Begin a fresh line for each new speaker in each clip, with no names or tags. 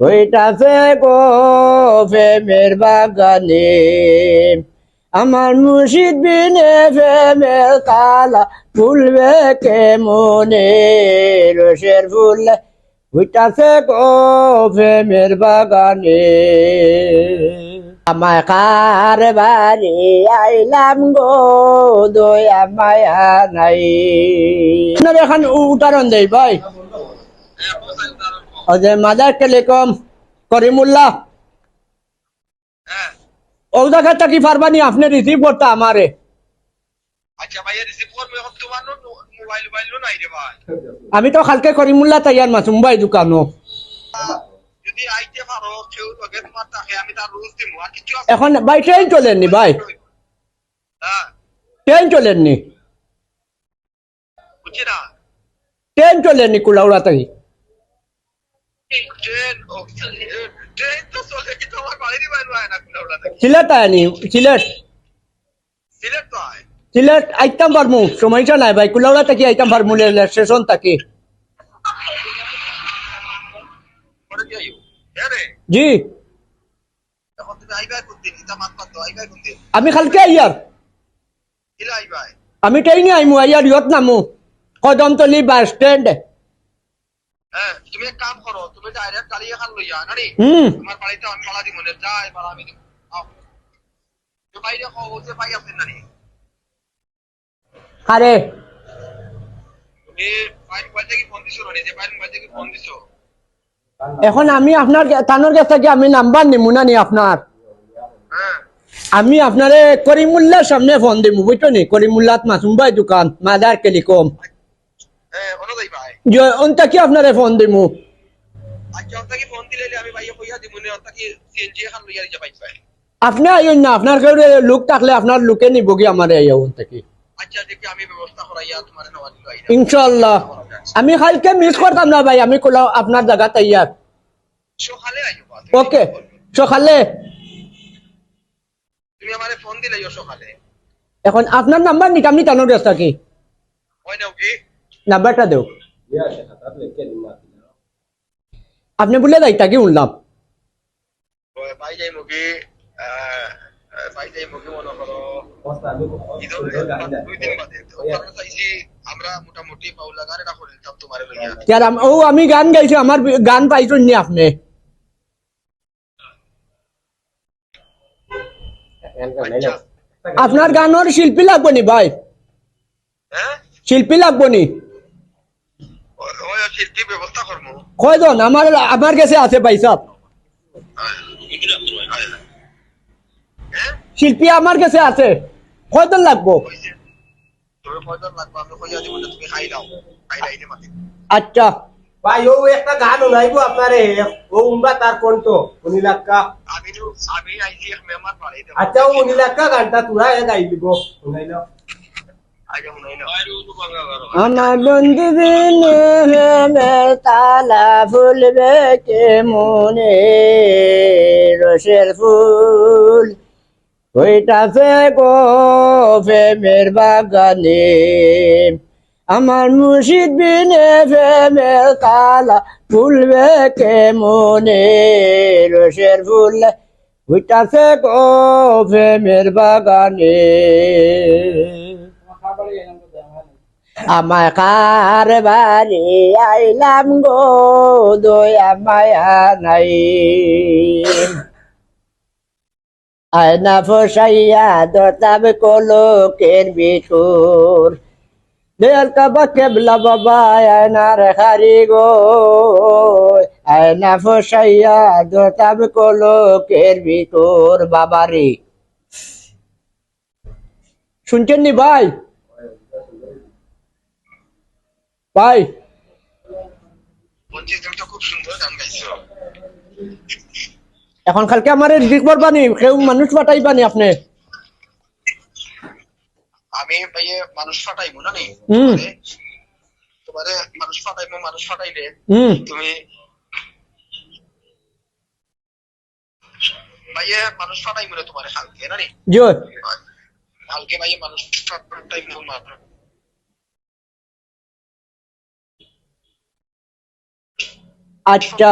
ওইটাতে গো প্রেমের বাগানে। আমার মুর্শিদ বিনে প্রেমের কালা ফুলবে কে মনে রসের ফুল ওইটাতে গো প্রেমের বাগানে। আমায় কার বাড়ি আইলাম গো, দয়া মায়া নাই। এখন উদাহরণ দেই, ভাই। Mother Telecom Karimullah.
হ্যাঁ।
ও জায়গা থাকি পারবানি আপনি রিসিভ করতে আমারে।
আচ্ছা
আমি তো কালকে করিমুল্লাহ তাইয়ার মাসুম ভাই দোকানো এখন ভাই ট্রেন চলেননি ভাই।
হ্যাঁ।
ট্রেন চলেননি।
বুঝছি না।
ট্রেন চলেননি কুলাউড়া থাকি। সিলেট আয়নি সিলেট
সিলেট তো
সিলেট আইতাম পারমু সময়টা নাই ভাই কুলাউড়া থাকি আইতাম পারমু স্টেশন থাকি জি আমি কালকে আইয়ার আমি ট্রেনে আইমু আইয়ার ইয়ত নামু কদমতলি বাস স্ট্যান্ড
হ্যাঁ তুমি এক কাম করো তুমি ডাইরেক্ট গাড়ি এখন লইয়া নানি? তোমার বাড়িতে আমি পালা দিব মনে যাই পালা আমি দিব বাইরে কও যে পাই আছেন নানি?
আরে। এখন আমি আপনার তানোর কাছ থেকে আমি নাম্বার নিমু না নি আপনার।
হ্যাঁ।
আমি আপনারে করিমুল্লার সামনে ফোন দিমু বুঝছ নি? করিমুল্লাত মাসুম ভাই দোকান মাদার টেলিকম।
হ্যাঁ ওনো যাই
যে অন্তা কি আপনারে ফোন দিমু।
আচ্ছা
আপনি আইন না আপনার কেউ লোক থাকলে আপনার লোকে নিব কি আমার আইয়া অন্তা কি
আচ্ছা আমি
ইনশাল্লাহ কালকে মিস করতাম না ভাই আমি কোলাও আপনার জায়গা তৈয়ার। ওকে সকালে।
তুমি আমারে ফোন দিলে সকালে।
এখন আপনার নাম্বার নিতাম নি তানোর কাছ থাকি
ওই নাও কি
নাম্বারটা দেও। আপনি বলে যাই তাকে উঠলাম
মনে দুই
আম- ও আমি গান গাইছি আমার গান পাইছেন নি আপনি?
আচ্ছা।
আপনার গানের শিল্পী লাগবো নি ভাই?
হ্যাঁ?
শিল্পী লাগবো নি?
ব্যবস্থা করব।
কয়জন? আমার আমার কাছে আছে ভাই সব।
হ্যাঁ?
শিল্পী আমার কাছে আছে। কয়জন লাগবো? আচ্ছা।
ভাই ও একটা গান শোনাইব আপনারে। ও উমরা তার কণ্ঠ
মেহমান
আচ্ছা ও গানটা তোরা গাই দিব শুনাইল
আগে মনে না আর ও বাংলা গারো
আমার বন্ধু বিনে তালা ফুলবে কে মনে রসের ফুল। ওইটাতে গো প্রেমের বাগানে। আমার মুর্শিদ বিনে প্রেমের কালা ফুলবে কে মনে রসের ফুল। ওইটাতে গো প্রেমের বাগানে। আমার কার বাড়ি আইলাম গো, দয়া মায়া নাই। আয়না ফসাইয়া দতাব কলকের বিঠুর দেয়াল কাবা কেবলা বাবা, আয়নার হারি গো। আয়না ফসাইয়া দতাব কলকের বিঠুর বাবারি। শুনছেন নি ভাই? ভাই।
তুমি তো খুব সুন্দর গান গাইছো।
এখন খালকে আমার রিজিক করবানি কেউ মানুষ পাঠাইবানি আপনি?
আমি ভাইয়ে মানুষ ফাটাইবো না নি। তোমারে- মানুষ ফাটাইবো মানুষ
হুম।
তুমি ভাইয়ে মানুষ ফাটাইবো না তোমারে হালকে না নি?
জি
হালকে ভাইয়ে মানুষ ফাটাইবো মানুষ
আচ্ছা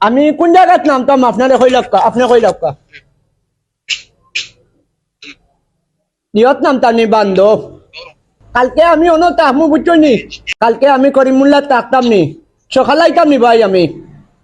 আমি কোন জায়গাত নামতাম আপনারে কই লক্কা আপনি কই লক্কা নিয়ত নামতাম নি বান্ধব কালকে আমি অন তাহমু নি কালকে আমি করিমুল্লা তাকতাম নি সকালাইতাম নি ভাই আমি।